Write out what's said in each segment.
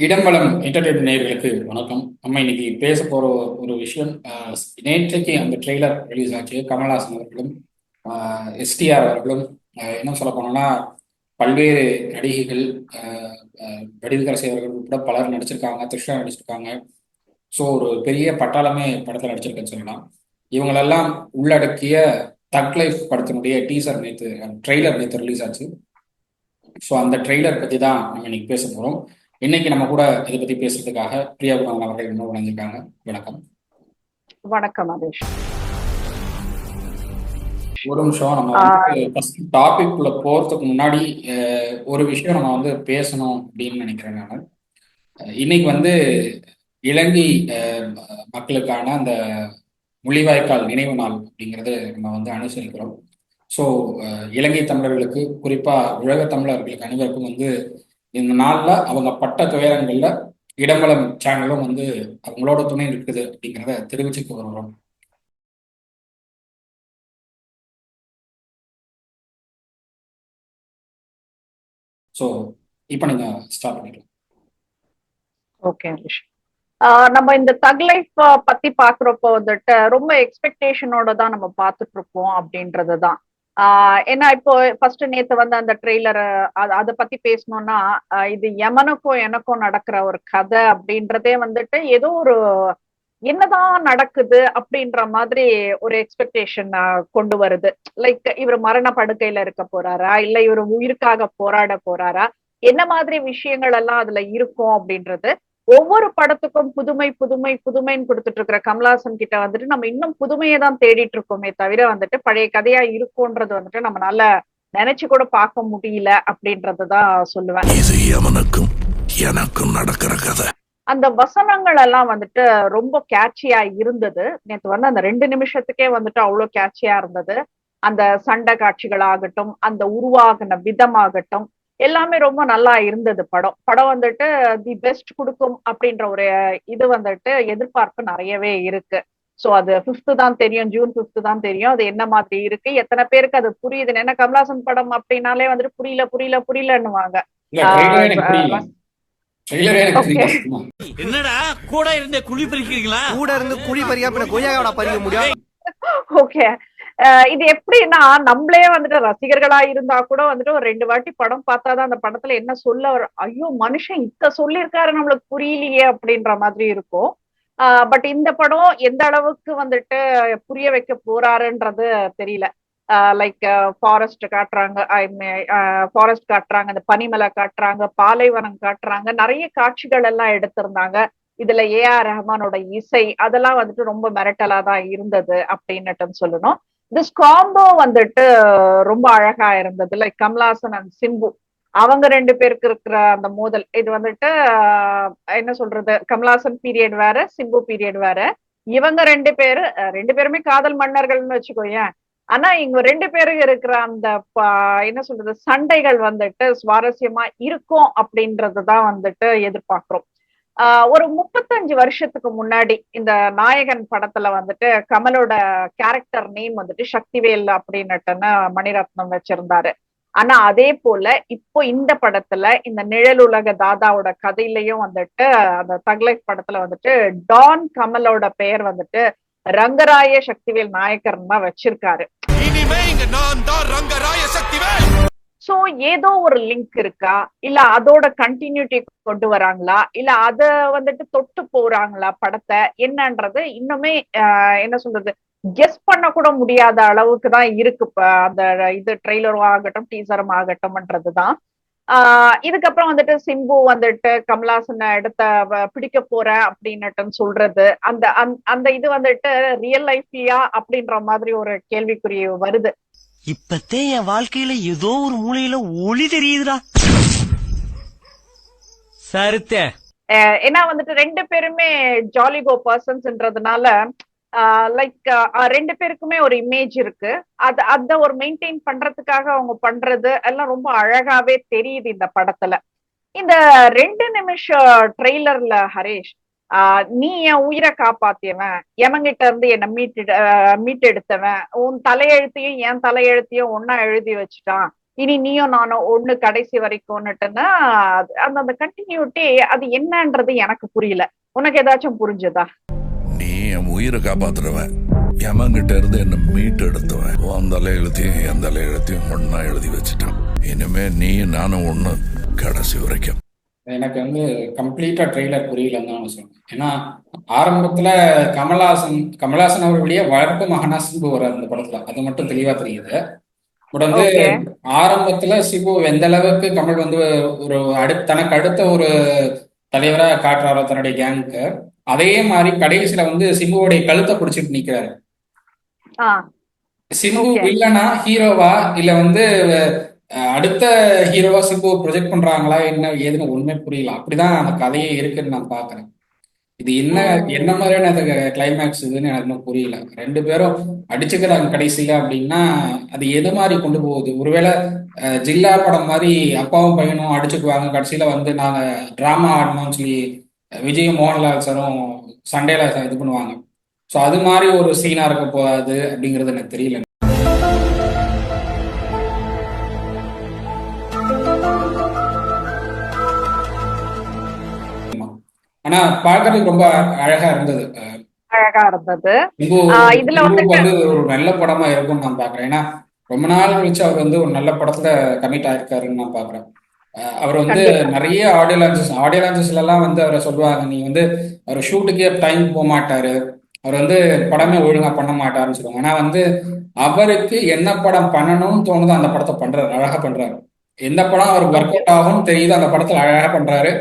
இடம்பலம் entertainment நேயர்களுக்கு வணக்கம். நம்ம இன்னைக்கு பேச போற ஒரு விஷயம் நேற்றைக்கு அந்த ட்ரெய்லர் ரிலீஸ் ஆச்சு. கமல்ஹாசன் அவர்களும் எஸ்டிஆர் அவர்களும் என்ன சொல்ல போனோம்னா பல்வேறு நடிகைகள் ஆஹ் ஆஹ் அவர்கள் உட்பட பலர் நடிச்சிருக்காங்க திருஷ்ணா நடிச்சிருக்காங்க. ஸோ ஒரு பெரிய பட்டாளமே படத்தில் நடிச்சிருக்கேன்னு சொல்லலாம். இவங்களெல்லாம் உள்ளடக்கிய தக் லைஃப் படத்தினுடைய டீசர் நேற்று ட்ரெய்லர் நேற்று ரிலீஸ் ஆச்சு. ஸோ அந்த ட்ரெய்லர் பற்றி தான் நம்ம இன்னைக்கு பேச போகிறோம் இன்னைக்கு நம்ம கூட இதை பற்றி பேசுறதுக்காக பிரியா குணால் அவர்கள் என்ன வழங்கியிருக்காங்க வணக்கம். வணக்கம் அதேஷ் ஒரு நிமிஷம் நம்ம வந்து டாபிக் உள்ள போறதுக்கு முன்னாடி ஒரு விஷயம் நம்ம வந்து பேசணும் அப்படின்னு நினைக்கிறேன் நான். இன்னைக்கு வந்து இலங்கை மக்களுக்கான அந்த முள்ளிவாய்க்கால் நினைவு நாள் அப்படிங்கிறது நம்ம வந்து அனுசரிக்கிறோம். ஸோ இலங்கை தமிழர்களுக்கு குறிப்பா உலக தமிழர்களுக்கு அனைவருக்கும் வந்து இந்த நாளில் அவங்க பட்ட துயரங்கள்ல இடம்பலம் சேனலும் வந்து அவங்களோட துணை இருக்குது அப்படிங்கிறத தெரிவிச்சுக்க வருகிறோம் ஸோ இப்போ நீங்க ஸ்டார்ட் பண்ணிக்கலாம். ஓகே நம்ம இந்த தக் லைஃப் பத்தி பாக்குறப்போ வந்துட்டு ரொம்ப எக்ஸ்பெக்டேஷனோட தான் நம்ம பார்த்துட்டு இருப்போம் அப்படின்றது தான் ஏன்னா இப்போ ஃபர்ஸ்ட் நேத்து வந்து அந்த ட்ரெய்லர் அதை பத்தி பேசணும்னா இது எமனுக்கும் எனக்கும் நடக்கிற ஒரு கதை அப்படின்றதே வந்துட்டு ஏதோ ஒரு என்னதான் நடக்குது அப்படின்ற மாதிரி ஒரு எக்ஸ்பெக்டேஷன் கொண்டு வருது. லைக் இவர் மரண படுக்கையில இருக்க போறாரா? இல்ல இவர் உயிருக்காக போராட போறாரா? என்ன மாதிரி விஷயங்கள் எல்லாம் அதுல இருக்கும் அப்படின்றது ஒவ்வொரு படத்துக்கும் புதுமை புதுமை புதுமைன்னு கொடுத்துட்டு இருக்கிற கமலாசன் கிட்ட வந்துட்டு நம்ம இன்னும் புதுமையை தான் தேடிட்டு இருக்கோமே தவிர வந்துட்டு பழைய கதையா இருக்கும்ன்றது வந்துட்டு நம்மளால நினைச்சு கூட பார்க்க முடியல அப்படின்றதுதான் சொல்லுவேன். இது எவனுக்கும் எனக்கும் நடக்கிற கதை. அந்த வசனங்கள் எல்லாம் வந்துட்டு ரொம்ப கேட்சியா இருந்தது. நேற்று வந்து அந்த ரெண்டு நிமிஷத்துக்கே வந்துட்டு அவ்வளவு கேட்சியா இருந்தது. அந்த சண்டை காட்சிகள் ஆகட்டும் அந்த உருவாகின விதமாகட்டும் எல்லாமே ரொம்ப நல்லா இருந்தது படம். படம் வந்துட்டு தி பெஸ்ட் கொடுக்கும் அப்படின்ற ஒரு இது வந்துட்டு எதிர்பார்ப்பு நிறையவே இருக்கு. சோ அது பிப்த் தான் தெரியும் ஜூன் பிப்த் தான் தெரியும். அது என்ன மாதிரி இருக்கு? எத்தனை பேருக்கு அது புரியுது என்ன கமலாசன் படம் அப்படின்னாலே வந்துட்டு புரியல புரியல புரியலன்னுவாங்க. என்னடா கூட இருந்த குழி பறிக்கிறீங்களா? கூட இருந்து குழி பறியா பின்ன கொய்யாவோட பறிக்க முடியும்? ஓகே இது எப்படின்னா நம்மளே வந்துட்டு ரசிகர்களா இருந்தா கூட வந்துட்டு ஒரு ரெண்டு வாட்டி படம் பார்த்தாதான் அந்த படத்துல என்ன சொல்ல வர ஐயோ மனுஷன் இத்த சொல்லியிருக்காரு நம்மளுக்கு புரியலையே அப்படின்ற மாதிரி இருக்கும். பட் இந்த படம் எந்த அளவுக்கு வந்துட்டு புரிய வைக்க போறாருன்றது தெரியல. லைக் ஃபாரஸ்ட் காட்டுறாங்க ஐ ஃபாரஸ்ட் காட்டுறாங்க இந்த பனிமலை காட்டுறாங்க பாலைவனம் காட்டுறாங்க நிறைய காட்சிகள் எல்லாம் எடுத்திருந்தாங்க. இதுல ஏ ஆர் ரஹ்மானோட இசை அதெல்லாம் வந்துட்டு ரொம்ப மிரட்டலா தான் இருந்தது அப்படின்னுட்டு சொல்லணும். திஸ் காம்போ வந்துட்டு ரொம்ப அழகா இருந்தது. Like Kamal Haasan and Simbu. அவங்க ரெண்டு பேருக்கு இருக்கிற அந்த மோதல். இது வந்துட்டு ஆஹ், என்ன சொல்றது? கமலாசன் பீரியட் வேற சிம்பு பீரியட் வேற. இவங்க ரெண்டு பேரு ரெண்டு பேருமே காதல் மன்னர்கள்னு வச்சுக்கோயேன். ஆனா இவங்க ரெண்டு பேரும் இருக்கிற அந்த என்ன சொல்றது? சண்டைகள் வந்துட்டு சுவாரஸ்யமா இருக்கும் அப்படின்றதுதான் வந்துட்டு எதிர்பார்க்கிறோம். ஒரு முப்பத்தஞ்சு வருஷத்துக்கு முன்னாடி இந்த நாயகன் படத்துல வந்துட்டு கமலோட கேரக்டர் நேம் வந்துட்டு சக்திவேல் அப்படின்னுட்டுன்னு மணிரத்னம் வச்சிருந்தாரு. ஆனா அதே போல இப்போ இந்த படத்துல இந்த நிழல் உலக தாதாவோட கதையிலயும் வந்துட்டு அந்த தக்லைஃப் படத்துல வந்துட்டு டான் கமலோட பெயர் வந்துட்டு ரங்கராய சக்திவேல் நாயக்கர்னு தான் வச்சிருக்காரு. சோ ஏதோ ஒரு லிங்க் இருக்கா? இல்ல அதோட கண்டினியூட்டி கொண்டு வராங்களா? இல்ல அத வந்துட்டு தொட்டு போறாங்களா படத்தை? என்னன்றது இன்னுமே ஆஹ், என்ன சொல்றது கெஸ் பண்ண கூட முடியாத அளவுக்கு தான் இருக்கு. அந்த இது ட்ரெய்லரும் ஆகட்டும் டீசரும் ஆகட்டும்ன்றதுதான். ஆஹ் இதுக்கப்புறம் வந்துட்டு சிம்பு வந்துட்டு கமலாசனை எடுத்த பிடிக்க போறேன் அப்படின்னுட்டு சொல்றது. அந்த அந்த- அந்த இது வந்துட்டு ரியல் லைஃப்லயா அப்படின்ற மாதிரி ஒரு கேள்விக்குறி வருது. இப்பத்தே என் வாழ்க்கையில ஏதோ ஒரு மூலையில ஒளி தெரியுதுடா. சருத்த. ஏன்னா வந்துட்டு ரெண்டு பேருமே ஜாலிகோ பர்சன்ஸ்ன்றதுனால லைக் ரெண்டு பேருக்குமே ஒரு இமேஜ் இருக்கு. அது அத ஒரு மெயின்டைன் பண்றதுக்காக அவங்க பண்றது எல்லாம் ரொம்ப அழகாவே தெரியுது இந்த படத்துல. இந்த ரெண்டு நிமிஷம் ட்ரெய்லர்ல ஹரேஷ் ஆஹ் நீ என் உயிரை காப்பாத்தியவன். எவங்கிட்ட இருந்து என்ன மீட்டு மீட்டெடுத்தவன்? உன் தலையெழுத்தையும் என் தலையெழுத்தையும் ஒன்னா எழுதி வச்சுட்டான். இனி நீயும் நானும் ஒண்ணு கடைசி வரைக்கும்னுட்டுன்னா அது- அந்த அந்த கண்டினியூட்டி அது என்னன்றது எனக்கு புரியல. உனக்கு ஏதாச்சும் புரிஞ்சதா? நீ என் உயிரை காப்பாத்துறவன். எமங்கிட்ட இருந்து என்ன மீட்டு எடுத்தவன் உன் தலையெழுத்தையும் என் தலையெழுத்தையும் ஒன்னா எழுதி வச்சுட்டான். இனிமே நீ நானும் ஒண்ணு கடைசி வரைக்கும். எனக்கு வந்து கம்ப்ளீட்டா ட்ரெய்லர் புரியலன்னு தான் நான் சொல்றேன். ஏன்னா ஆரம்பத்துல கமல்ஹாசன் கமல்ஹாசன் அவர்களுடைய வளர்ப்பு மகனா சிம்பு வர அந்த படத்துல. அது மட்டும் தெளிவா தெரியுது. பட் வந்து. ஆரம்பத்துல சிம்பு எந்த அளவுக்கு கமல் வந்து ஒரு அடு தனக்கு அடுத்த ஒரு தலைவரா காட்டுறாரோ தன்னுடைய கேங்க்கு அதே மாதிரி கடைசியில வந்து சிம்புவோடைய கழுத்தை பிடிச்சிட்டு நிக்கிறாரு. சிம்பு. வில்லனா ஹீரோவா இல்ல வந்து அடுத்த ஹீரோவா சிம்பு ப்ரொஜெக்ட் பண்றாங்களா? என்ன ஏதுன்னு ஒண்ணுமே புரியல. அப்படிதான் அந்த கதையே இருக்குன்னு நான் பாக்குறேன் இது என்ன என்ன மாதிரியான அது கிளைமேக்ஸ் இதுன்னு எனக்கு இன்னும் புரியல. ரெண்டு பேரும் அடிச்சுக்கிறாங்க கடைசியில அப்படின்னா அது எது மாதிரி கொண்டு போகுது? ஒருவேளை ஜில்லா படம் மாதிரி அப்பாவும் பையனும் அடிச்சுக்குவாங்க. கடைசியில வந்து நாங்க டிராமா ஆடணும்னு சொல்லி விஜயும் மோகன்லால் சாரும் சண்டேல இது பண்ணுவாங்க. ஸோ அது மாதிரி ஒரு சீனா இருக்க போகாது அப்படிங்கிறது எனக்கு தெரியல. ஆனா பார்க்கறதுக்கு ரொம்ப அழகா இருந்தது. அழகா இருந்தது. இதுல வந்து ஒரு நல்ல படமா இருக்கும்னு நான் பாக்குறேன். ஏன்னா ரொம்ப நாள் கழிச்சு அவர் வந்து ஒரு நல்ல படத்துல கமிட் ஆயிருக்காருன்னு நான் பாக்குறேன். அவர் வந்து. நிறைய ஆடியோ லான்சஸ் ஆடியோ லான்சஸ்ல எல்லாம் வந்து அவரை சொல்லுவாங்க நீ வந்து அவர் ஷூட்டுக்கே டைம் போக மாட்டாரு. அவர் வந்து படமே ஒழுங்கா பண்ண மாட்டாருன்னு சொல்லுவாங்க. ஆனா வந்து அவருக்கு என்ன படம் பண்ணணும்னு தோணுதோ அந்த படத்தை பண்றாரு அழகா பண்றாரு. எந்த படம் அவருக்கு ஒர்க் அவுட் ஆகும்னு தெரியுதோ அந்த படத்துல அழகா பண்றாரு.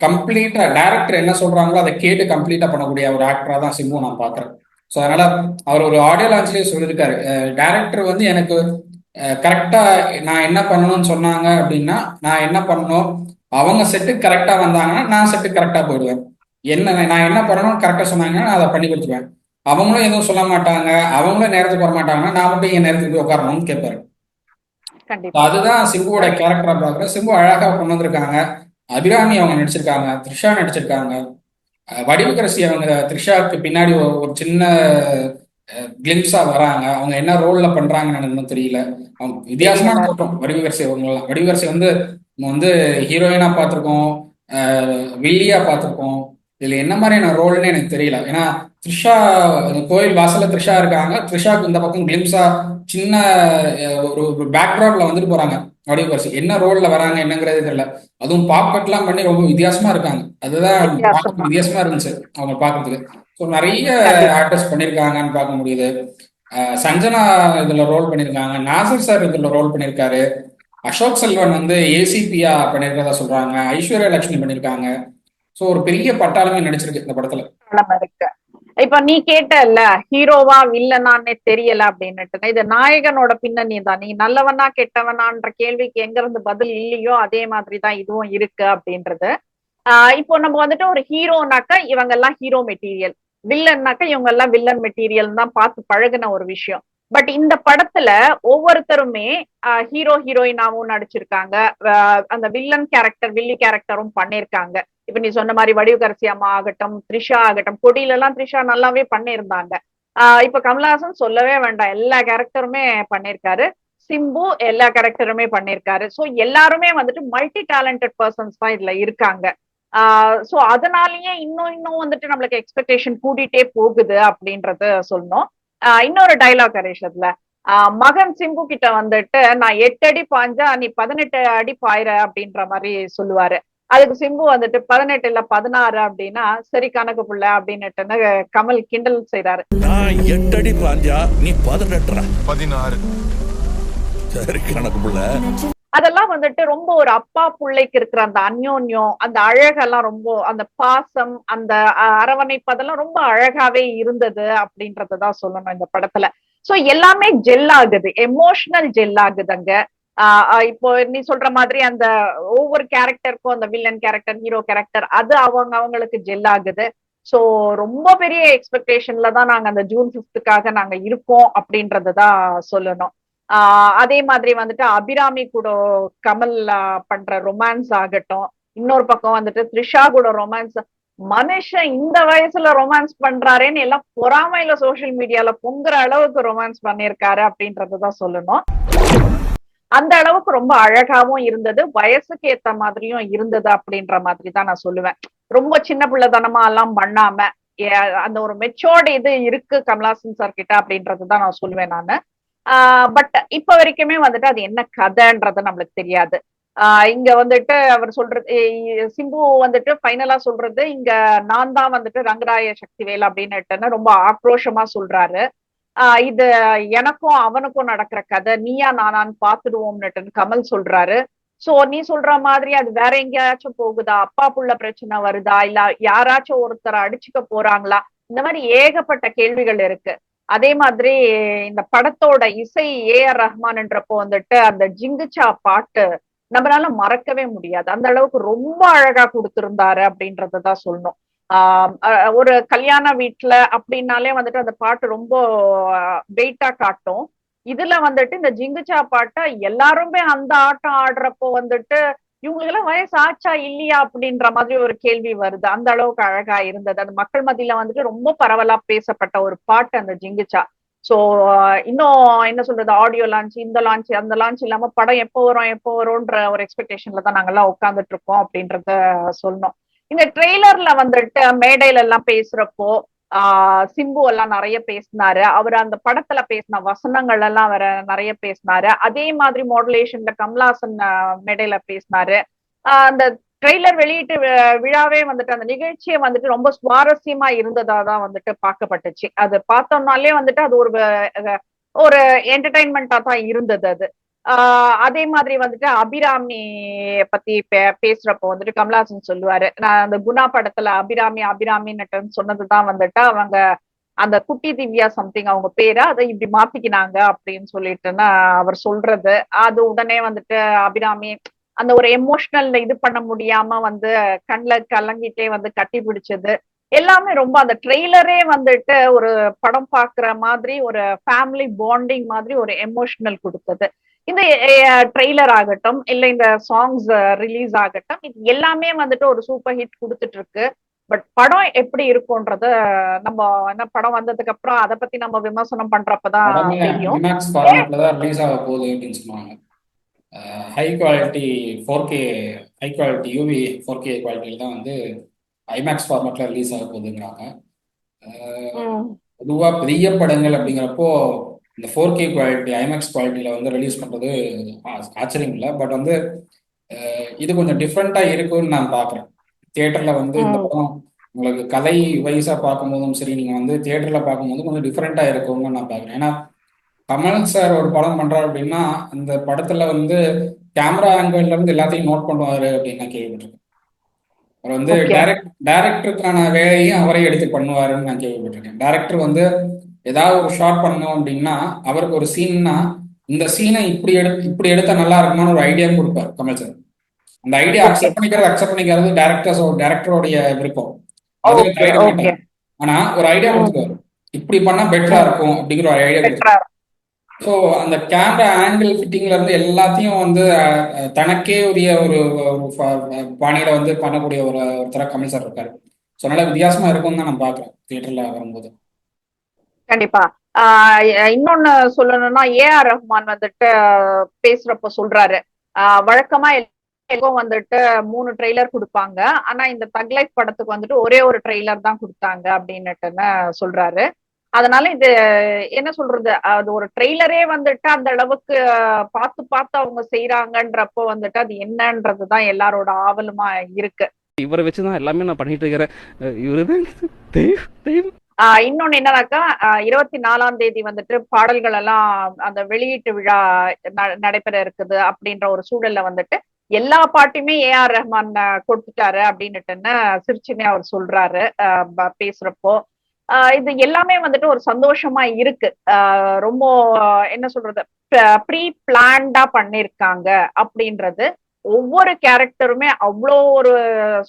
கம்ப்ளீட்டா டைரக்டர் என்ன சொல்றாங்களோ அதை கேட்டு கம்ப்ளீட்டா பண்ணக்கூடிய ஒரு ஆக்டரா தான் சிம்பு நான் பாக்குறேன் ஸோ அதனால அவர் ஒரு ஆடியோ லான்ச்லயே சொல்லியிருக்காரு. டைரக்டர் வந்து எனக்கு கரெக்டா நான் என்ன பண்ணணும்னு சொன்னாங்க அப்படின்னா நான் என்ன பண்ணணும்? அவங்க செட்டுக்கு கரெக்டா வந்தாங்கன்னா நான் செட்டுக்கு கரெக்டா போயிடுவேன். என்ன நான் என்ன பண்ணணும்னு கரெக்டா சொன்னாங்கன்னா நான் அதை பண்ணி கொடுத்துருவேன். அவங்களும் எதுவும் சொல்ல மாட்டாங்க. அவங்களும் நேரத்துக்கு வர மாட்டாங்கன்னா நான் மட்டும் என் நேரத்துக்கு போய் உட்காரணும்னு கேட்பாரு. அதுதான் சிம்புவோட கேரக்டரா பாக்குறேன் சிம்பு அழகா கொண்டு வந்திருக்காங்க. அபிராமி அவங்க நடிச்சிருக்காங்க த்ரிஷா நடிச்சிருக்காங்க. அஹ் வடிவுக்கரசி அவங்க த்ரிஷாவுக்கு பின்னாடி ஒரு சின்ன கிளிம்ஸா வராங்க. அவங்க என்ன ரோல்ல பண்றாங்கன்னு எனக்கு தெரியல. அவங்க வித்தியாசமான தோற்றம். வடிவுக்கரசி அவங்க எல்லாம் வடிவுக்கரசி வந்து நம்ம வந்து ஹீரோயினா பார்த்திருக்கோம். வில்லியா பார்த்திருக்கோம். இதுல என்ன மாதிரியான ரோல்னு எனக்கு தெரியல. ஏன்னா த்ரிஷா கோயில் வாசல்ல த்ரிஷா இருக்காங்க. த்ரிஷாக்கு இந்த பக்கம் கிளிம்ஸா சின்ன ஒரு பேக்ராப்ல வந்துட்டு போறாங்க. வடிவுக்கரசி என்ன ரோல்ல வராங்க என்னங்கிறது தெரியல. அதுவும் பாப்கட்லாம் பண்ணி ரொம்ப வித்தியாசமா இருக்காங்க. அதுதான் வித்தியாசமா. இருந்துச்சு அவங்க பார்க்கறதுக்கு ஸோ நிறைய ஆர்டிஸ்ட் பண்ணியிருக்காங்கன்னு பார்க்க முடியுது. சஞ்சனா இதுல ரோல் பண்ணியிருக்காங்க நாசர் சார் இதுல ரோல் பண்ணியிருக்காரு அசோக் செல்வன் வந்து ஏசிபியா பண்ணியிருக்கிறதா சொல்றாங்க. ஐஸ்வர்யா லட்சுமி பண்ணியிருக்காங்க சோ ஒரு பெரிய பட்டாளமே நடிச்சிருக்கு இந்த படத்துல. இப்ப நீ கேட்டல்ல ஹீரோவா வில்லனான்னே தெரியல அப்படின்னுட்டு இது நாயகனோட பின்னணி தான். நீ நல்லவனா கெட்டவனான்ற கேள்விக்கு எங்க இருந்து பதில் இல்லையோ அதே மாதிரிதான் இதுவும் இருக்கு அப்படின்றது. ஆஹ் இப்போ நம்ம வந்துட்டு ஒரு ஹீரோனாக்கா இவங்க எல்லாம் ஹீரோ மெட்டீரியல். வில்லன்னாக்கா இவங்க எல்லாம் வில்லன் மெட்டீரியல் தான் பார்த்து பழகுன ஒரு விஷயம். பட் இந்த படத்துல ஒவ்வொருத்தருமே ஹீரோ ஹீரோயினாவும் நடிச்சிருக்காங்க. ஆஹ் அந்த வில்லன் கேரக்டர் வில்லி கேரக்டரும் பண்ணிருக்காங்க. இப்ப நீ சொன்ன மாதிரி வடிவுகரசி அம்மா ஆகட்டும் த்ரிஷா ஆகட்டும் கொடியில எல்லாம் த்ரிஷா நல்லாவே பண்ணியிருந்தாங்க. ஆஹ் இப்ப கமலஹாசன் சொல்லவே வேண்டாம். எல்லா கேரக்டருமே பண்ணிருக்காரு சிம்பு எல்லா கேரக்டருமே பண்ணிருக்காரு சோ எல்லாருமே வந்துட்டு மல்டி டேலண்டட் பர்சன்ஸ் தான் இதுல இருக்காங்க. சோ அதனாலயே இன்னும் இன்னும் வந்துட்டு நம்மளுக்கு எக்ஸ்பெக்டேஷன் கூட்டிட்டே போகுது அப்படின்றத சொல்லணும். ஆஹ் இன்னொரு டைலாக் ஹரேஷத்துல மகன் சிம்பு கிட்ட வந்துட்டு நான் எட்டு அடி பாஞ்சா நீ பதினெட்டு அடி பாயிர அப்படின்ற மாதிரி சொல்லுவாரு. அதுக்கு சிம்பு வந்துட்டு பதினெட்டு இல்ல பதினாறு அப்படின்னா சரி கணக்கு புள்ள அப்படின்னுட்டுன்னு கமல் கிண்டல் செய்றாரு. நான் எட்டடி பாஞ்சா நீ பதினெட்டுறா பதினாறு. சரி கணக்கு புள்ள. அதெல்லாம் வந்துட்டு ரொம்ப ஒரு அப்பா பிள்ளைக்கு இருக்கிற அந்த அந்யோன்யம் அந்த அழகெல்லாம் ரொம்ப அந்த பாசம் அந்த அஹ், அரவணைப்பு அதெல்லாம் ரொம்ப அழகாவே இருந்தது அப்படின்றதுதான் சொல்லணும் இந்த படத்துல. சோ எல்லாமே ஜெல் ஆகுது. எமோஷனல் ஜெல் ஆகுது அங்க இப்போ நீ சொல்ற மாதிரி அந்த ஒவ்வொரு கேரக்டருக்கும் அந்த வில்லன் கேரக்டர் ஹீரோ கேரக்டர் அது அவங்க அவங்களுக்கு ஜெல் ஆகுது. சோ ரொம்ப பெரிய எக்ஸ்பெக்டேஷன்ல தான் நாங்க அந்த ஜூன் பிப்த்துக்காக நாங்க இருக்கோம் அப்படின்றதுதான் சொல்லணும். ஆஹ் அதே மாதிரி வந்துட்டு அபிராமி கூட கமல் பண்ற ரொமான்ஸ் ஆகட்டும். இன்னொரு பக்கம் வந்துட்டு த்ரிஷா கூட ரொமான்ஸ் மனுஷன் இந்த வயசுல ரொமான்ஸ் பண்றாரேன்னு எல்லாம் பொறாமையில சோசியல் மீடியால பொங்குற அளவுக்கு ரொமான்ஸ் பண்ணியிருக்காரு அப்படின்றதுதான் சொல்லணும். அந்த அளவுக்கு ரொம்ப அழகாவும் இருந்தது வயசுக்கு ஏத்த மாதிரியும் இருந்தது அப்படின்ற மாதிரி தான் நான் சொல்லுவேன். ரொம்ப சின்ன பிள்ளைத்தனமா எல்லாம் பண்ணாம ஏ- அந்த ஒரு மெச்சோர்டு இது இருக்கு கமலாசன் சார் கிட்ட அப்படின்றது தான் நான் சொல்லுவேன் நானு. பட் இப்ப வரைக்குமே வந்துட்டு அது என்ன கதைன்றது நம்மளுக்கு தெரியாது. ஆஹ் இங்க வந்துட்டு அவர் சொல்றது சிம்பு வந்துட்டு ஃபைனலா சொல்றது இங்க நான் தான் வந்துட்டு ரங்கராய சக்திவேல் அப்படின்னுட்டுன்னு ரொம்ப ஆக்ரோஷமா சொல்றாரு. ஆஹ் இது எனக்கும் அவனுக்கும் நடக்கிற கதை நீயா நானான்னு பாத்துடுவோம்னுட்டு கமல் சொல்றாரு. சோ நீ சொல்ற மாதிரி அது வேற எங்கேயாச்சும் போகுதா? அப்பா புள்ள பிரச்சனை வருதா? இல்ல யாராச்சும் ஒருத்தர் அடிச்சுக்க போறாங்களா? இந்த மாதிரி ஏகப்பட்ட கேள்விகள் இருக்கு. அதே மாதிரி இந்த படத்தோட இசை ஏ ஆர் ரஹ்மான்ன்றப்போ வந்துட்டு அந்த ஜிங்குச்சா பாட்டு நம்மளால மறக்கவே முடியாது. அந்த அளவுக்கு ரொம்ப அழகா கொடுத்திருந்தாரு அப்படின்றதான் சொல்லணும். ஒரு கல்யாண வீட்டுல அப்படின்னாலே வந்துட்டு அந்த பாட்டு ரொம்ப வெயிட்டா காட்டும். இதுல வந்துட்டு இந்த ஜிங்குச்சா பாட்டை எல்லாருமே அந்த ஆட்டம் ஆடுறப்போ வந்துட்டு இவங்களுக்கு எல்லாம் வயசு ஆச்சா இல்லையா அப்படின்ற மாதிரி ஒரு கேள்வி வருது. அந்த அளவுக்கு அழகா இருந்தது. அது மக்கள் மத்தியில வந்துட்டு ரொம்ப பரவலா பேசப்பட்ட ஒரு பாட்டு அந்த ஜிங்குச்சா சோ. இன்னும் என்ன சொல்றது ஆடியோ லான்ச் இந்த லான்ச் அந்த லான்ச் இல்லாம படம் எப்போ வரும் எப்போ வரும்ன்ற ஒரு எக்ஸ்பெக்டேஷன்ல தான் நாங்கெல்லாம் உட்கார்ந்துட்டு இருக்கோம் அப்படின்றத சொன்னோம் இந்த ட்ரெய்லர்ல வந்துட்டு மேடையில எல்லாம் பேசுறப்போ ஆஹ் சிம்பு எல்லாம் நிறைய பேசினாரு. அவர் அந்த படத்துல பேசின வசனங்கள் எல்லாம் வேற நிறைய பேசினாரு. அதே மாதிரி மாடுலேஷன்ல கமலாசன் மேடையில பேசினாரு. ஆஹ் அந்த ட்ரெய்லர் வெளியீட்டு விழாவே வந்துட்டு அந்த நிகழ்ச்சியை வந்துட்டு ரொம்ப சுவாரஸ்யமா இருந்ததா தான் வந்துட்டு பார்க்கப்பட்டுச்சு. அது பார்த்தோம்னாலே வந்துட்டு அது ஒரு ஒரு என்டர்டைன்மெண்டா தான் இருந்தது அது. அதே மாதிரி வந்துட்டு அபிராமி பத்தி பே- பேசுறப்போ வந்துட்டு கமலஹாசன் சொல்லுவாரு. நான் அந்த குணா படத்துல அபிராமி அபிராமின்னு சொன்னதுதான் வந்துட்டு அவங்க அந்த குட்டி திவ்யா சம்திங் அவங்க பேரை அதை இப்படி மாத்திக்கினாங்க அப்படின்னு சொல்லிட்டுன்னா அவர் சொல்றது. அது உடனே வந்துட்டு அபிராமி அந்த ஒரு எமோஷனல் இது பண்ண முடியாம வந்து கண்ல கலங்கிட்டே வந்து கட்டி பிடிச்சது. எல்லாமே ரொம்ப அந்த ட்ரெய்லரே வந்துட்டு ஒரு படம் பாக்குற மாதிரி ஒரு ஃபேமிலி பாண்டிங் மாதிரி ஒரு எமோஷனல் கொடுத்தது. இந்த ட்ரெய்லர் ஆகட்டும் இல்ல இந்த சாங்ஸ் ரிலீஸ் ஆகட்டும் இது எல்லாமே வந்துட்டு ஒரு சூப்பர் ஹிட் கொடுத்துட்டு இருக்கு பட் படம் எப்படி இருக்கும்ன்றத நம்ம என்ன படம் வந்ததுக்கு அப்புறம் அதை பத்தி நம்ம விமர்சனம் பண்றப்பதான் தெரியும். ரிலீஸ் ஆக போகுது அப்படின்னு சொன்னாங்க high quality four K high quality UV four K குவாலிட்டியில் தான் வந்து ஐமேக்ஸ் ஃபார்மேட்ல ரிலீஸ் ஆக போகுதுங்கிறாங்க. பொதுவாக பெரிய படங்கள் அப்படிங்கிறப்போ இந்த ஃபோர் கே குவாலிட்டி ஐமேக்ஸ் குவாலிட்டியில் வந்து ரிலீஸ் பண்ணுறது ஆச்சரியம் இல்லை பட் வந்து இது கொஞ்சம் டிஃப்ரெண்ட்டாக இருக்கும்னு நான் பார்க்குறேன். தியேட்டரில் வந்து இந்த படம் உங்களுக்கு கலை வைஸாக பார்க்கும்போதும் சரி நீங்கள் வந்து தியேட்டரில் பார்க்கும்போது கொஞ்சம் டிஃப்ரெண்ட்டாக இருக்கும்னு நான் பார்க்குறேன். ஏன்னா கமல் சார் ஒரு படம் பண்றாரு அப்படின்னா அந்த படத்துல வந்து கேமரா ஆங்கிள் இருந்து எல்லாத்தையும் நோட் பண்ணுவாரு அப்படின்னு நான் கேள்விப்பட்டிருக்கேன். அவர் வந்து டைரக்ட் டைரக்டருக்கான வேலையும் அவரே எடுத்து பண்ணுவாருன்னு நான் கேள்விப்பட்டிருக்கேன். டைரக்டர் வந்து ஏதாவது ஒரு ஷாட் பண்ணோம் அப்படின்னா அவருக்கு ஒரு சீன்னா இந்த சீனை இப்படி எடு இப்படி எடுத்தா நல்லா இருக்குமான்னு ஒரு ஐடியா கொடுப்பார் கமல் சார் அந்த ஐடியா அக்செப்ட் பண்ணிக்கிறது அக்செப்ட் பண்ணிக்கிறது டேரக்டர்ஸ் டேரக்டருடைய விருப்பம். ஆனா ஒரு ஐடியா கொடுத்துருவாரு இப்படி பண்ணா பெட்டரா இருக்கும் அப்படிங்கிற ஒரு ஐடியா கொடுத்துருவாரு ஸோ அந்த கேமரா ஆங்கிள் ஃபிட்டிங்ல இருந்து எல்லாத்தையும் வந்து தனக்கே உரிய ஒரு பாணியில வந்து பண்ணக்கூடிய ஒரு ஒருத்தர கமல் சார் இருக்காரு. ஸோ அதனால வித்தியாசமா இருக்கும்னு தான் நான் பார்க்குறேன். தியேட்டர்ல வரும்போது. கண்டிப்பா. ஆஹ் இன்னொன்னு சொல்லணும்னா ஏ ஆர் ரஹ்மான் வந்துட்டு பேசுறப்ப சொல்றாரு. ஆஹ் வழக்கமா எல்லாருக்கும் வந்துட்டு மூணு ட்ரெய்லர் கொடுப்பாங்க. ஆனா இந்த தக் லைஃப் படத்துக்கு வந்துட்டு ஒரே ஒரு ட்ரெய்லர் தான் கொடுத்தாங்க அப்படின்னுட்டுன்னு சொல்றாரு. அதனால இது என்ன சொல்றது அது ஒரு ட்ரெய்லரே வந்துட்டு அந்த அளவுக்கு பார்த்து பார்த்து அவங்க செய்யறாங்கன்றப்போ வந்துட்டு அது என்னன்றதுதான் எல்லாரோட ஆவலுமா இருக்கு. இவரை வச்சுதான் எல்லாமே நான் பண்ணிட்டு இருக்கிறேன். இவரு தெய்வம் தெய்வம் ஆஹ் இன்னொன்னு என்னன்னாக்கா இருபத்தி நாலாம் தேதி வந்துட்டு பாடல்கள் எல்லாம் அந்த வெளியீட்டு விழா ந- நடைபெற இருக்குது அப்படின்ற ஒரு சூழல்ல வந்துட்டு எல்லா பாட்டுமே ஏ ஆர் ரஹ்மான் கொடுத்துட்டாரு அப்படின்னுட்டுன்னு சிரிச்சுன்னே அவர் சொல்றாரு பேசுறப்போ. ஆஹ் இது எல்லாமே வந்துட்டு ஒரு சந்தோஷமா இருக்கு. ஆஹ் ரொம்ப என்ன சொல்றது ப்ரீ பிளான்டா பண்ணிருக்காங்க அப்படின்றது ஒவ்வொரு கேரக்டருமே அவ்வளோ ஒரு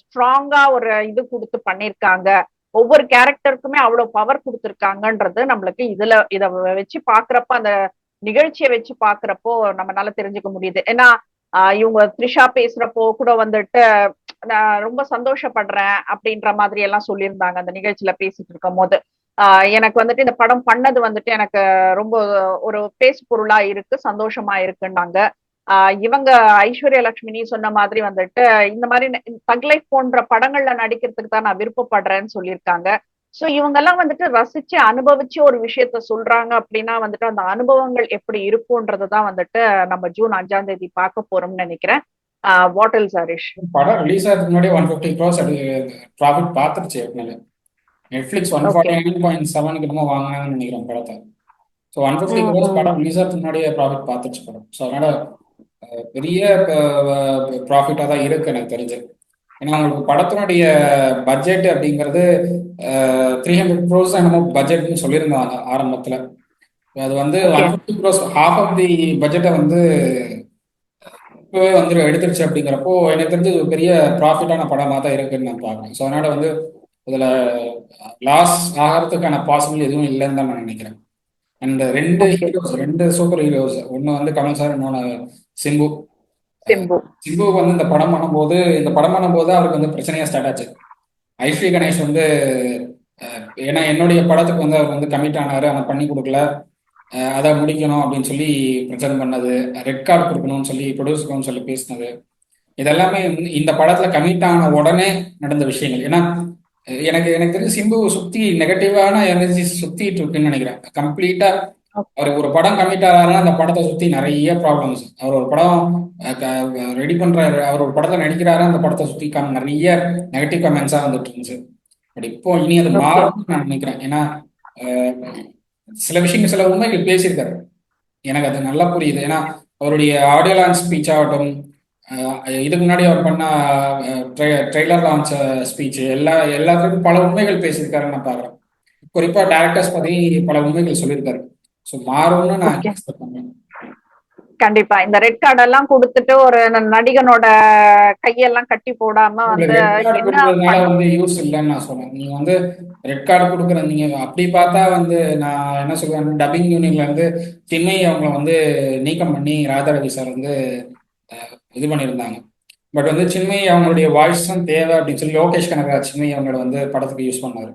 ஸ்ட்ராங்கா ஒரு இது கொடுத்து பண்ணிருக்காங்க. ஒவ்வொரு கேரக்டருக்குமே அவ்வளவு பவர் கொடுத்துருக்காங்கன்றது நம்மளுக்கு இதுல இத வச்சு பாக்குறப்ப அந்த நிகழ்ச்சியை வச்சு பாக்குறப்போ நம்மளால தெரிஞ்சுக்க முடியுது. ஏன்னா ஆஹ் இவங்க த்ரிஷா பேசுறப்போ கூட வந்துட்டு நான் ரொம்ப சந்தோஷப்படுறேன் அப்படின்ற மாதிரி எல்லாம் சொல்லியிருந்தாங்க அந்த நிகழ்ச்சியில பேசிட்டு இருக்கும் போது ஆஹ் எனக்கு வந்துட்டு இந்த படம் பண்ணது வந்துட்டு எனக்கு ரொம்ப ஒரு பேசு பொருளா இருக்கு சந்தோஷமா இருக்குன்னாங்க. ஆஹ் இவங்க ஐஸ்வர்யா லட்சுமி நீ சொன்ன மாதிரி வந்துட்டு இந்த மாதிரி தக் லைஃப் போன்ற படங்கள்ல நடிக்கிறதுக்கு தான் நான் விருப்பப்படுறேன்னு சொல்லியிருக்காங்க. சோ இவங்க எல்லாம் வந்துட்டு ரசிச்சு அனுபவிச்சு ஒரு விஷயத்த சொல்றாங்க அப்படின்னா வந்துட்டு அந்த அனுபவங்கள் எப்படி இருக்கும்ன்றதுதான் வந்துட்டு நம்ம ஜூன் அஞ்சாம் தேதி பார்க்க போறோம்னு நினைக்கிறேன். வாட்டல் ஹரிஷ்? படம் ரிலீஸ் ஆகிறதுக்கு முன்னாடி ஒன் ஃபிஃப்டி க்ரோஸ் ப்ராஃபிட் பார்த்துருச்சு ஏற்கனவே Netflix one forty nine point seven கிட்டமோ வாங்கினாங்கன்னு நினைக்கிறேன் படத்தை. ஸோ ஒன் ஃபிஃப்டி க்ரோஸ் படம் ரிலீஸ் ஆகிறதுக்கு முன்னாடியே ப்ராஃபிட் பார்த்துருச்சு படம். ஸோ அதனால பெரிய ப்ராஃபிட்டாக தான் இருக்கு எனக்கு தெரிஞ்சு. ஏன்னா உங்களுக்கு படத்தினுடைய பட்ஜெட் அப்படிங்கிறது த்ரீ ஹண்ட்ரட் க்ரோஸ் என்னமோ பட்ஜெட்னு சொல்லியிருந்தாங்க ஆரம்பத்தில். அது வந்து one fifty gross half of the பட்ஜெட்டை வந்து இப்பவே வந்து எடுத்துருச்சு அப்படிங்கிறப்போ எனக்கு தெரிஞ்சு பெரிய ப்ராஃபிட்டான படமாக தான் இருக்குன்னு நான் பார்க்குறேன். ஸோ அதனால வந்து இதில் லாஸ் ஆகிறதுக்கான பாசிபிள் எதுவும் இல்லைன்னு தான் நான் நினைக்கிறேன். அண்ட் ரெண்டு ஹீரோஸ் ரெண்டு சூப்பர் ஹீரோஸ் ஒன்று வந்து கமல் சார் இன்னொன்று சிம்பு. சிம்பு. சிம்புவுக்கு வந்து இந்த படம் பண்ணும்போது இந்த படம் பண்ணும்போது அவருக்கு வந்து பிரச்சனையா ஸ்டார்ட் ஆச்சு. ஐஸ்வரி கணேஷ் வந்து ஏன்னா என்னுடைய படத்துக்கு வந்து அவர் வந்து கமிட் ஆனாரு அதை பண்ணி கொடுக்கல. அதை முடிக்கணும் அப்படின்னு சொல்லி பிரச்சனை பண்ணது. ரெட் கார்டு கொடுக்கணும்னு சொல்லி ப்ரொடியூசர்னு சொல்லி பேசினது. இதெல்லாமே இந்த படத்துல கமிட் ஆன உடனே நடந்த விஷயங்கள். ஏன்னா எனக்கு எனக்கு தெரிஞ்சு சிம்பு சுத்தி நெகட்டிவான எனர்ஜி சுத்திட்டு இருக்குன்னு நினைக்கிறேன். கம்ப்ளீட்டா அவர் ஒரு படம் கமிட் ஆகிறாருன்னா அந்த படத்தை சுத்தி நிறைய ப்ராப்ளம்ஸ் அவர் ஒரு படம் ரெடி பண்றாரு அவர் ஒரு படத்துல நடிக்கிறாரு அந்த படத்தை சுத்தி நிறைய நெகட்டிவ் கமெண்ட்ஸா வந்துட்டு இருந்துச்சு. பட் இப்போ இனி அது மாறும்னு நான் நினைக்கிறேன். ஏன்னா சில விஷயங்கள் சில உண்மைகள் பேசியிருக்காரு. எனக்கு அது நல்லா புரியுது. ஏன்னா அவருடைய ஆடியோ லான்ச் ஸ்பீச் ஆகட்டும் இதுக்கு முன்னாடி அவர் பண்ண ட்ரெய்லர் லான்ச் ஸ்பீச் எல்லா எல்லாத்துக்கும் பல உண்மைகள் பேசியிருக்காருன்னு நான் பார்க்குறேன். குறிப்பா டேரக்டர்ஸ் பத்தி பல உண்மைகள் சொல்லியிருக்காரு. ஸோ மாறும்னு நான் பண்ணேன் கண்டிப்பா. இந்த ரெட் கார்டு எல்லாம் கொடுத்துட்டு ஒரு நடிகனோட கையெல்லாம் கட்டி போடாம வந்து வந்து யூஸ் இல்லைன்னு நான் சொல்றேன். நீங்க வந்து ரெட் கார்டு கொடுக்குற நீங்க அப்படி பார்த்தா வந்து நான் என்ன சொல்றேன் டப்பிங் யூனியன்ல இருந்து சின்மை அவங்கள வந்து நீக்கம் பண்ணி ராதாரவி சார் வந்து இது பண்ணியிருந்தாங்க. பட் வந்து சின்மை அவங்களுடைய வாய்ஸ் தான் தேவை அப்படின்னு சொல்லி லோகேஷ் கனகராஜ் சின்மை அவங்களோட வந்து படத்துக்கு யூஸ் பண்ணாரு.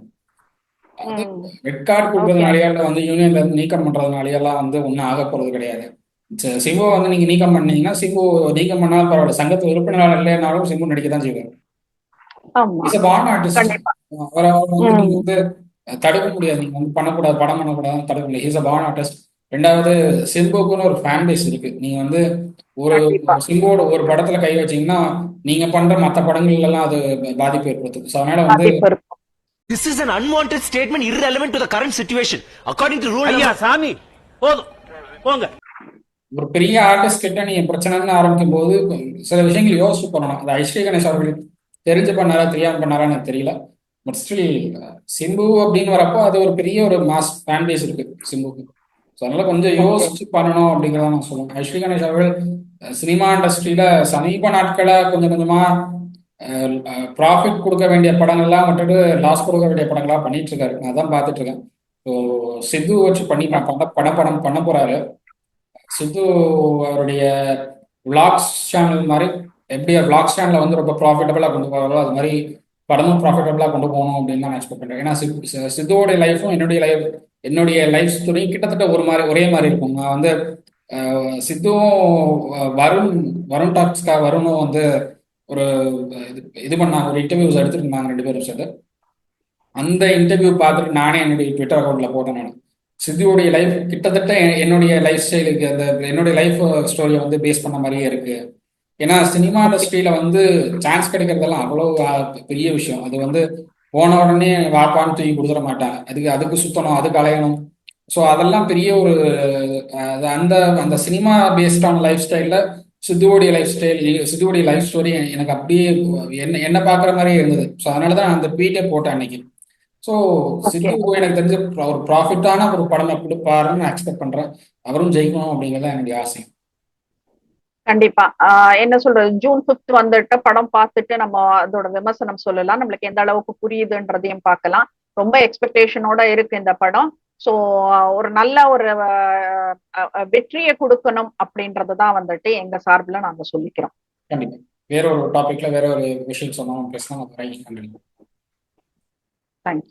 ரெட் கார்டு கொடுக்கறதுனாலயோ இல்லை வந்து யூனியன்ல இருந்து நீக்கம் பண்றதுனாலயெல்லாம் வந்து ஒன்றும் ஆக போறது கிடையாது. ச- சிம்புவை வந்து நீங்க நீக்கம் பண்ணீங்கன்னா சிம்பு நீக்கம் பண்ணாலும் பரவாயில்ல. சங்கத்து உறுப்பினராக இல்லைனாலும் சிம்பு நடிக்க தான் செய்வார். இஸ் அவரை வந்து தடுக்க முடியாது. நீங்க வந்து பண்ணக்கூடாது படம் பண்ணக்கூடாது தடுக்க முடியாது. ஹிஸ் அ பான் ஆர்டிஸ்ட் ரெண்டாவது சிம்புக்குன்னு ஒரு ஃபேன் பேஸ் இருக்கு. நீங்க வந்து ஒரு. சிம்புவோட ஒரு படத்துல கை வச்சீங்கன்னா நீங்க பண்ற மத்த படங்கள்ல எல்லாம் அது பாதிப்பு ஏற்படுத்தும். ஸோ அதனால வந்து This is an unwanted statement irrelevant to the current situation. According to rule ஐயா. சாமி போதும். போங்க. ஒரு பெரிய ஆர்டிஸ்ட் கிட்ட நீங்க பிரச்சனைன்னு ஆரம்பிக்கும் போது சில விஷயங்கள் யோசிச்சு பண்ணணும். அது ஐஸ்வர்ய கணேஷ் அவர்கள் தெரிஞ்சு பண்ணாரா தெரியாம பண்ணாரான்னு எனக்கு தெரியல. பட் ஸ்டில் சிம்பு அப்படின்னு வரப்போ அது ஒரு பெரிய ஒரு மாஸ் ஃபேன் பேஸ் இருக்கு சிம்புக்கு. ஸோ அதனால கொஞ்சம் யோசிச்சு பண்ணணும் அப்படிங்கிறத நான் சொல்லுவேன் ஐஸ்வர்ய கணேஷ் அவர்கள் சினிமா இண்டஸ்ட்ரியில சமீப நாட்களா கொஞ்சம் கொஞ்சமா ப்ராஃபிட் கொடுக்க வேண்டிய படங்கள்லாம் விட்டுட்டு லாஸ் கொடுக்க வேண்டிய படங்களா பண்ணிட்டு இருக்காரு நான் அதான் பார்த்துட்டு இருக்கேன் ஸோ சித்து வச்சு பண்ணி பட பட படம் பண்ண போறாரு. சித்து அவருடைய விளாக்ஸ் சேனல் மாதிரி எப்படி விளாக்ஸ் சேனலை வந்து ரொம்ப ப்ராஃபிட்டபிளாக கொண்டு போகிறாரோ அது மாதிரி படமும் ப்ராஃபிட்டபிளாக கொண்டு போகணும் அப்படின்னு தான் நான் எக்ஸ்பெக்ட் பண்ணுறேன் ஏன்னா சித்துவோடைய லைஃப்பும் என்னுடைய லைஃப் என்னுடைய லைஃப் ஸ்டோரியும் கிட்டத்தட்ட ஒரு மாதிரி ஒரே மாதிரி இருக்கும். நான் வந்து சித்துவும் வருண் வருண் டாக்ஸ்கா வருணும் வந்து ஒரு இது இது பண்ணாங்க. ஒரு இன்டர்வியூஸ் எடுத்துருந்தாங்க ரெண்டு பேரும் சேர்ந்து. அந்த இன்டர்வியூ பார்த்துட்டு நானே என்னுடைய ட்விட்டர் அக்கௌண்ட்ல போட்டேன் நான். சித்துவோடைய லைஃப் கிட்டத்தட்ட என்னுடைய லைஃப் ஸ்டைலுக்கு அந்த என்னுடைய லைஃப் ஸ்டோரியை வந்து பேஸ் பண்ண மாதிரியே இருக்கு. ஏன்னா சினிமா இண்டஸ்ட்ரியில வந்து சான்ஸ் கிடைக்கிறதெல்லாம் அவ்வளோ பெரிய விஷயம். அது வந்து போன உடனே வாப்பான்னு தூக்கி கொடுத்துட மாட்டாங்க. அதுக்கு அதுக்கு சுத்தணும் அதுக்கு அலையணும். ஸோ அதெல்லாம் பெரிய ஒரு அந்த அந்த சினிமா பேஸ்டான லைஃப் ஸ்டைலில் சித்துவோடைய லைஃப் ஸ்டைல் சித்துவோடைய லைஃப் ஸ்டோரி எனக்கு அப்படியே என்ன என்ன பார்க்குற மாதிரியே இருந்தது. ஸோ அதனால தான் அந்த ட்வீட்டே போட்டேன் அன்னைக்கு. ஸோ சித்து எனக்கு தெரிஞ்ச ஒரு ப்ராஃபிட்டான ஒரு படமை கொடுப்பாருன்னு நான் எக்ஸ்பெக்ட் பண்றேன். அவரும் ஜெயிக்கணும் அப்படிங்கிறது என்னுடைய ஆசை. கண்டிப்பா. என்ன சொல்றது? ஜூன் பிப்த் வந்துட்டு படம் பார்த்துட்டு நம்ம அதோட விமர்சனம் சொல்லலாம். நம்மளுக்கு எந்த அளவுக்கு புரியுதுன்றதையும் பார்க்கலாம். ரொம்ப எக்ஸ்பெக்டேஷனோட இருக்கு இந்த படம். சோ ஒரு நல்ல ஒரு வெற்றியை கொடுக்கணும் அப்படின்றது தான் வந்துட்டு எங்க சார்பில் நாங்க சொல்லிக்கிறோம். கண்டிப்பா. வேற ஒரு டாபிக்ல வேற ஒரு விஷயம் சொன்னோம் பேசலாம். தேங்க்யூ